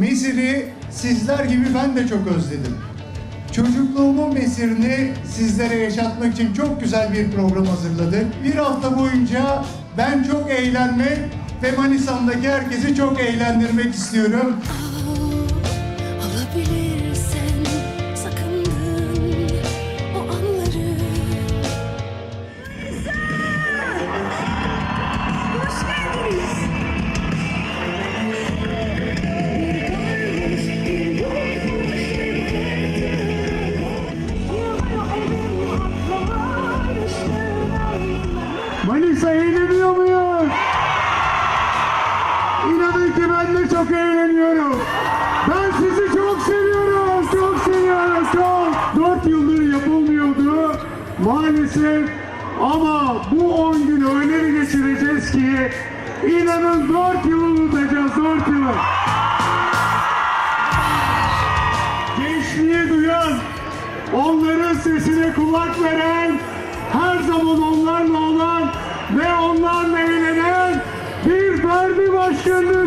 Mesir'i sizler gibi ben de çok özledim. Çocukluğumun Mesir'ini sizlere yaşatmak için çok güzel bir program hazırladık. Bir hafta boyunca ben çok eğlenmek ve Manisa'mdaki herkesi çok eğlendirmek istiyorum. Alabilirsen Manisa eğleniyor muyuz? İnanın ki ben de çok eğleniyorum. Ben sizi çok seviyorum, çok seviyorum, çok. Dört yıldır yapılmıyordu maalesef. Ama bu on gün öyle bir geçireceğiz ki inanın dört yılı unutacağız, dört yılı. Gençliği duyan, onların sesine kulak veren, her zaman onlarla olan